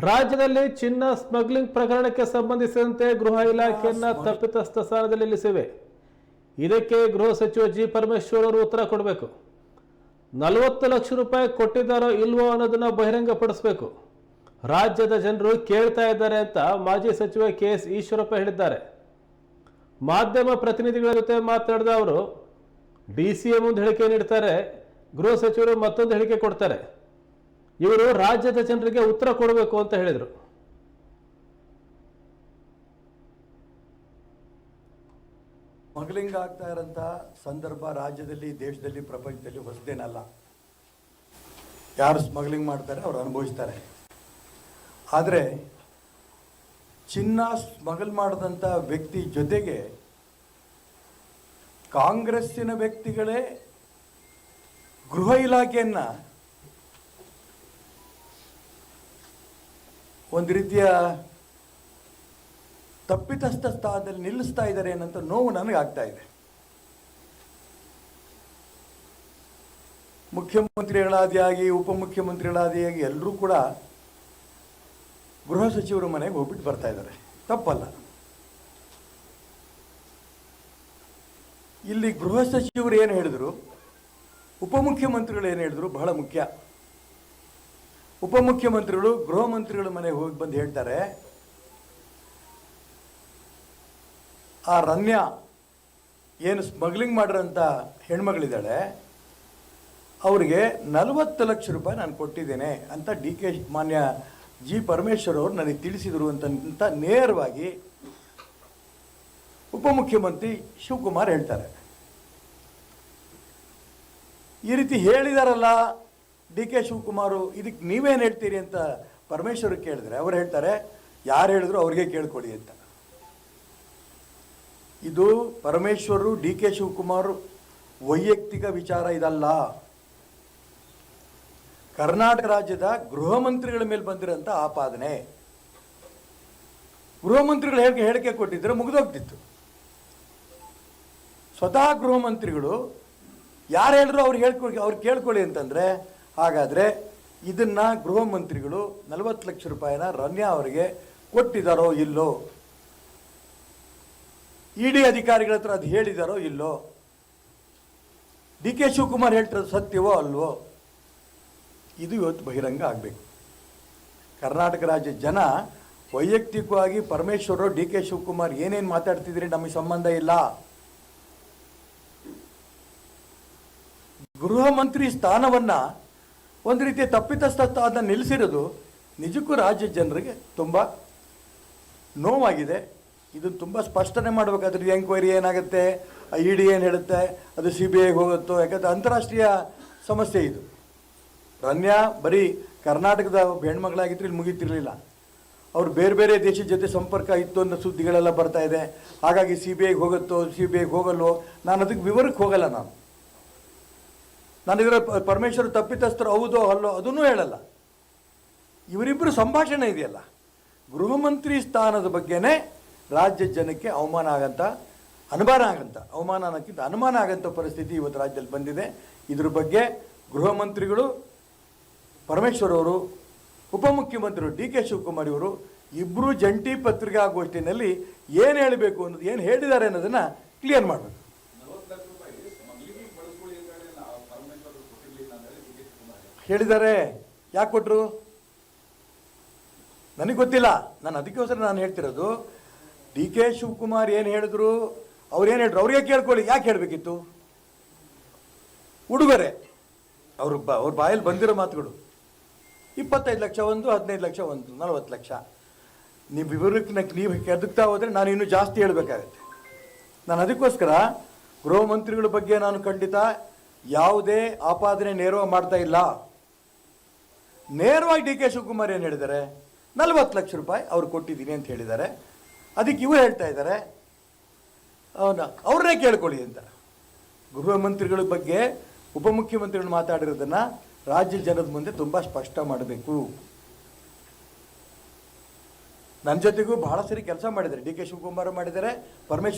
ರಾಜ್ಯದಲ್ಲಿ ಚಿನ್ನ ಸ್ಮಗ್ಲಿಂಗ್ ಪ್ರಕರಣಕ್ಕೆ ಸಂಬಂಧಿಸಿದಂತೆ ಗೃಹ ಇಲಾಖೆಯನ್ನ ತಪ್ಪಿತಸ್ಥ ಸ್ಥಾನದಲ್ಲಿ ನಿಲ್ಲಿಸಿವೆ. ಇದಕ್ಕೆ ಗೃಹ ಸಚಿವ ಜಿ. ಪರಮೇಶ್ವರ್ ಅವರು ಉತ್ತರ ಕೊಡಬೇಕು. ನಲವತ್ತು ಲಕ್ಷ ರೂಪಾಯಿ ಕೊಟ್ಟಿದ್ದಾರೋ ಇಲ್ವೋ ಅನ್ನೋದನ್ನ ಬಹಿರಂಗಪಡಿಸಬೇಕು. ರಾಜ್ಯದ ಜನರು ಕೇಳ್ತಾ ಇದ್ದಾರೆ ಅಂತ ಮಾಜಿ ಸಚಿವ ಕೆ. ಎಸ್. ಈಶ್ವರಪ್ಪ ಹೇಳಿದ್ದಾರೆ. ಮಾಧ್ಯಮ ಪ್ರತಿನಿಧಿಗಳ ಜೊತೆ ಮಾತನಾಡಿದ ಅವರು ಡಿ. ಸಿ. ಎ ಒಂದು ಹೇಳಿಕೆ ನೀಡ್ತಾರೆ ಗೃಹ ಸಚಿವರು ಮತ್ತೊಂದು ಹೇಳಿಕೆ ಕೊಡ್ತಾರೆ. ಇವರು ರಾಜ್ಯದ ಜನರಿಗೆ ಉತ್ತರ ಕೊಡಬೇಕು ಅಂತ ಹೇಳಿದರು. ಸ್ಮಗ್ಲಿಂಗ್ ಆಗ್ತಾ ಇರೋಂಥ ಸಂದರ್ಭ ರಾಜ್ಯದಲ್ಲಿ, ದೇಶದಲ್ಲಿ, ಪ್ರಪಂಚದಲ್ಲಿ ಹೊಸದೇನಲ್ಲ. ಯಾರು ಸ್ಮಗ್ಲಿಂಗ್ ಮಾಡ್ತಾರೆ, ಅವ್ರು ಅನುಭವಿಸ್ತಾರೆ. ಆದರೆ, ಚಿನ್ನ ಸ್ಮಗಲ್ ಮಾಡಿದಂಥ ವ್ಯಕ್ತಿ ಜೊತೆಗೆ ಕಾಂಗ್ರೆಸ್ಸಿನ ವ್ಯಕ್ತಿಗಳೇ ಗೃಹ ಇಲಾಖೆಯನ್ನ ಒಂದು ರೀತಿಯ ತಪ್ಪಿತಸ್ಥ ಸ್ಥಾನದಲ್ಲಿ ನಿಲ್ಲಿಸ್ತಾ ಇದ್ದಾರೆ ಏನಂತ ನೋವು ಆಗ್ತಾ ಇದೆ. ಮುಖ್ಯಮಂತ್ರಿಗಳಾದಿಯಾಗಿ, ಉಪಮುಖ್ಯಮಂತ್ರಿಗಳಾದಿಯಾಗಿ ಎಲ್ಲರೂ ಕೂಡ ಗೃಹ ಸಚಿವರ ಮನೆಗೆ ಹೋಗ್ಬಿಟ್ಟು ಬರ್ತಾ ಇದ್ದಾರೆ. ತಪ್ಪಲ್ಲ. ಇಲ್ಲಿ ಗೃಹ ಸಚಿವರು ಏನು ಹೇಳಿದ್ರು? ಉಪಮುಖ್ಯಮಂತ್ರಿಗಳು ಏನು ಹೇಳಿದ್ರು? ಬಹಳ ಮುಖ್ಯ. ಉಪಮುಖ್ಯಮಂತ್ರಿಗಳು, ಗೃಹ ಮಂತ್ರಿಗಳ ಮನೆಗೆ ಹೋಗಿ ಬಂದು ಹೇಳ್ತಾರೆ, ಆ ರಮ್ಯ ಏನು ಸ್ಮಗ್ಲಿಂಗ್ ಮಾಡಿರೋಂಥ ಹೆಣ್ಮಗಳಿದ್ದಾಳೆ, ಅವರಿಗೆ ನಲವತ್ತು ಲಕ್ಷ ರೂಪಾಯಿ ನಾನು ಕೊಟ್ಟಿದ್ದೇನೆ ಅಂತ ಡಿ ಕೆ ಮಾನ್ಯ ಜಿ ಪರಮೇಶ್ವರ್ ಅವರು ನನಗೆ ತಿಳಿಸಿದರು ಅಂತ ನೇರವಾಗಿ ಉಪಮುಖ್ಯಮಂತ್ರಿ ಶಿವಕುಮಾರ್ ಹೇಳ್ತಾರೆ. ಈ ರೀತಿ ಹೇಳಿದಾರಲ್ಲ ಡಿ ಕೆ ಶಿವಕುಮಾರು ಇದಕ್ಕೆ ನೀವೇನು ಹೇಳ್ತೀರಿ ಅಂತ ಪರಮೇಶ್ವರ್ ಕೇಳಿದ್ರೆ, ಅವ್ರು ಹೇಳ್ತಾರೆ, ಯಾರು ಹೇಳಿದ್ರು ಅವ್ರಿಗೆ ಕೇಳ್ಕೊಡಿ ಅಂತ. ಇದು ಪರಮೇಶ್ವರು, ಡಿ ಕೆ ಶಿವಕುಮಾರ್ ವೈಯಕ್ತಿಕ ವಿಚಾರ ಇದಲ್ಲ. ಕರ್ನಾಟಕ ರಾಜ್ಯದ ಗೃಹ ಮಂತ್ರಿಗಳ ಮೇಲೆ ಬಂದಿರೋಂಥ ಆಪಾದನೆ. ಗೃಹ ಮಂತ್ರಿಗಳು ಹೇಳಿಕೆ ಹೇಳಿಕೆ ಕೊಟ್ಟಿದ್ರೆ ಮುಗಿದೋಗ್ತಿತ್ತು. ಸ್ವತಃ ಗೃಹ ಮಂತ್ರಿಗಳು ಯಾರು ಹೇಳಿದ್ರು ಅವ್ರು ಹೇಳ್ಕೊಳ್ಳಿ ಅವ್ರು ಕೇಳ್ಕೊಳ್ಳಿ ಅಂತಂದರೆ ಹಾಗಾದರೆ ಇದನ್ನು ಗೃಹ ಮಂತ್ರಿಗಳು ನಲವತ್ತು ಲಕ್ಷ ರೂಪಾಯಿನ ರಮ್ಯಾ ಅವರಿಗೆ ಕೊಟ್ಟಿದ್ದಾರೋ ಇಲ್ಲೋ? ಇ ಡಿ ಅಧಿಕಾರಿಗಳ ಹತ್ರ ಅದು ಹೇಳಿದಾರೋ ಇಲ್ಲೋ? ಡಿ ಕೆ ಶಿವಕುಮಾರ್ ಹೇಳ್ತಿರೋದು ಸತ್ಯವೋ ಅಲ್ವೋ? ಇದು ಇವತ್ತು ಬಹಿರಂಗ ಆಗಬೇಕು. ಕರ್ನಾಟಕ ರಾಜ್ಯ ಜನ ವೈಯಕ್ತಿಕವಾಗಿ ಪರಮೇಶ್ವರರು ಡಿ ಕೆ ಶಿವಕುಮಾರ್ ಏನೇನು ಮಾತಾಡ್ತಿದ್ರಿ ನಮಗೆ ಸಂಬಂಧ ಇಲ್ಲ. ಗೃಹ ಮಂತ್ರಿ ಸ್ಥಾನವನ್ನ ಒಂದು ರೀತಿಯ ತಪ್ಪಿತಸ್ಥ ಅದನ್ನು ನಿಲ್ಲಿಸಿರೋದು ನಿಜಕ್ಕೂ ರಾಜ್ಯ ಜನರಿಗೆ ತುಂಬ ನೋವಾಗಿದೆ. ಇದು ತುಂಬ ಸ್ಪಷ್ಟನೆ ಮಾಡಬೇಕಾದ್ರೆ ಎಂಕ್ವೈರಿ ಏನಾಗುತ್ತೆ ಇ ಡಿ ಏನು ಹೇಳುತ್ತೆ, ಅದು ಸಿ ಬಿ ಐಗೆ ಹೋಗುತ್ತೋ, ಯಾಕಂದ್ರೆ ಅಂತಾರಾಷ್ಟ್ರೀಯ ಸಮಸ್ಯೆ ಇದು. ರನ್ಯಾ ಬರೀ ಕರ್ನಾಟಕದ ಹೆಣ್ಮಗಳಾಗಿದ್ದರೆ ಇಲ್ಲಿ ಮುಗಿತಿರಲಿಲ್ಲ. ಅವ್ರು ಬೇರೆ ಬೇರೆ ದೇಶದ ಜೊತೆ ಸಂಪರ್ಕ ಇತ್ತು ಅನ್ನೋ ಸುದ್ದಿಗಳೆಲ್ಲ ಬರ್ತಾ ಇದೆ. ಹಾಗಾಗಿ ಸಿ ಬಿ ಐಗೆ ಹೋಗುತ್ತೋ ಸಿ ಬಿ ಐಗೆ ಹೋಗಲ್ವೋ ನಾನು ಅದಕ್ಕೆ ವಿವರಕ್ಕೆ ಹೋಗಲ್ಲ ನಾನು. ನಾನು ಇದರ ಪರಮೇಶ್ವರ್ ತಪ್ಪಿತಸ್ಥರು ಹೌದೋ ಅಲ್ಲೋ ಅದನ್ನೂ ಹೇಳಲ್ಲ. ಇವರಿಬ್ಬರು ಸಂಭಾಷಣೆ ಇದೆಯಲ್ಲ. ಗೃಹ ಮಂತ್ರಿ ಸ್ಥಾನದ ಬಗ್ಗೆನೇ ರಾಜ್ಯ ಜನಕ್ಕೆ ಅವಮಾನ ಆಗಂತ, ಅನುಮಾನ ಆಗಂತ, ಅವಮಾನ ಅನ್ನೋಕ್ಕಿಂತ ಅನುಮಾನ ಆಗಂತ ಪರಿಸ್ಥಿತಿ ಇವತ್ತು ರಾಜ್ಯದಲ್ಲಿ ಬಂದಿದೆ. ಇದ್ರ ಬಗ್ಗೆ ಗೃಹ ಮಂತ್ರಿಗಳು ಪರಮೇಶ್ವರ್ ಅವರು ಉಪಮುಖ್ಯಮಂತ್ರಿಗಳು ಡಿ ಕೆ ಶಿವಕುಮಾರ್ ಇವರು ಇಬ್ಬರು ಜಂಟಿ ಪತ್ರಿಕಾಗೋಷ್ಠಿಯಲ್ಲಿ ಏನು ಹೇಳಬೇಕು ಅನ್ನೋದು, ಏನು ಹೇಳಿದ್ದಾರೆ ಅನ್ನೋದನ್ನು ಕ್ಲಿಯರ್ ಮಾಡಬೇಕು. ಹೇಳಿದ್ದಾರೆ ಯಾಕೆ ಕೊಟ್ಟರು ನನಗೆ ಗೊತ್ತಿಲ್ಲ. ನಾನು ಅದಕ್ಕೋಸ್ಕರ ನಾನು ಹೇಳ್ತಿರೋದು, ಡಿ ಕೆ ಶಿವಕುಮಾರ್ ಏನು ಹೇಳಿದ್ರು, ಅವ್ರು ಏನು ಹೇಳಿದ್ರು, ಅವ್ರಿಗೆ ಕೇಳ್ಕೊಳ್ಳಿ. ಯಾಕೆ ಹೇಳಬೇಕಿತ್ತು? ಉಡುಗೊರೆ. ಅವರು ಬ, ಅವ್ರ ಬಾಯಲ್ಲಿ ಬಂದಿರೋ ಮಾತುಗಳು. ಇಪ್ಪತ್ತೈದು ಲಕ್ಷ ಒಂದು, ಹದಿನೈದು ಲಕ್ಷ ಒಂದು, ನಲವತ್ತು ಲಕ್ಷ. ನೀವು ವಿವರಕ್ಕೆ ನೀವು ಕೆದಕ್ತಾ ಹೋದರೆ ನಾನು ಇನ್ನೂ ಜಾಸ್ತಿ ಹೇಳಬೇಕಾಗತ್ತೆ. ನಾನು ಅದಕ್ಕೋಸ್ಕರ ಗೃಹ ಮಂತ್ರಿಗಳ ಬಗ್ಗೆ ನಾನು ಖಂಡಿತ ಯಾವುದೇ ಆಪಾದನೆ ನೆರವು ಮಾಡ್ತಾ ಇಲ್ಲ. ನೇರವಾಗಿ ಡಿ ಕೆ ಶಿವಕುಮಾರ್ ಏನು ಹೇಳಿದ್ದಾರೆ? ನಲವತ್ತು ಲಕ್ಷ ರೂಪಾಯಿ ಅವ್ರು ಕೊಟ್ಟಿದ್ದೀನಿ ಅಂತ ಹೇಳಿದ್ದಾರೆ. ಅದಕ್ಕೆ ಇವರು ಹೇಳ್ತಾ ಇದ್ದಾರೆ. ಅವನ ಅವ್ರನ್ನೇ ಕೇಳ್ಕೊಳ್ಳಿ ಅಂತ. ಗೃಹ ಮಂತ್ರಿಗಳ ಬಗ್ಗೆ ಉಪಮುಖ್ಯಮಂತ್ರಿಗಳು ಮಾತಾಡಿರೋದನ್ನ ರಾಜ್ಯ ಜನದ ಮುಂದೆ ತುಂಬ ಸ್ಪಷ್ಟ ಮಾಡಬೇಕು. ನನ್ನ ಜೊತೆಗೂ ಬಹಳ ಸರಿ ಕೆಲಸ ಮಾಡಿದ್ದಾರೆ. ಡಿ ಕೆ ಶಿವಕುಮಾರ್ ಮಾಡಿದ್ದಾರೆ, ಪರಮೇಶ್ವರ್